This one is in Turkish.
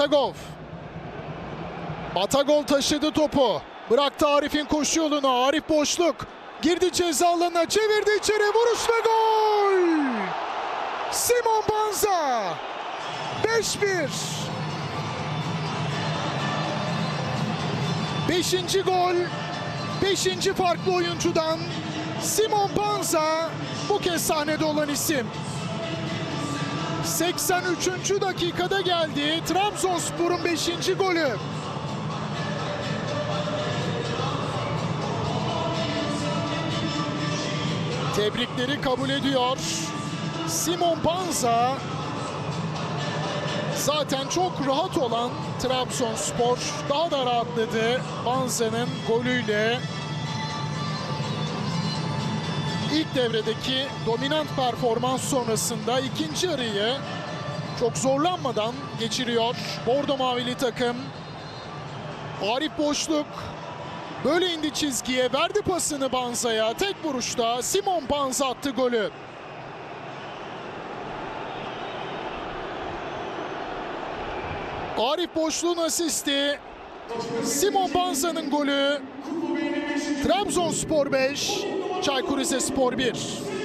Batagov. Batagov taşıdı topu. Bıraktı Arif'in koşu yolunu. Arif boşluk. Girdi ceza alanına. Çevirdi içeri. Vuruş ve gol. Simon Banza. 5-1. Beşinci gol. Beşinci farklı oyuncudan Simon Banza bu kez sahnede olan isim. 83. dakikada geldi. Trabzonspor'un 5. golü. Tebrikleri kabul ediyor. Simon Banza zaten çok rahat olan Trabzonspor daha da rahatladı Banza'nın golüyle. İlk devredeki dominant performans sonrasında ikinci yarıyı çok zorlanmadan geçiriyor Bordo Mavili takım. Arif Boşluk böyle indi çizgiye verdi pasını Banza'ya. Tek vuruşta Simon Banza attı golü. Arif Boşluğun asisti. Simon Banza'nın golü. Trabzonspor 5, Çaykur Rizespor 1.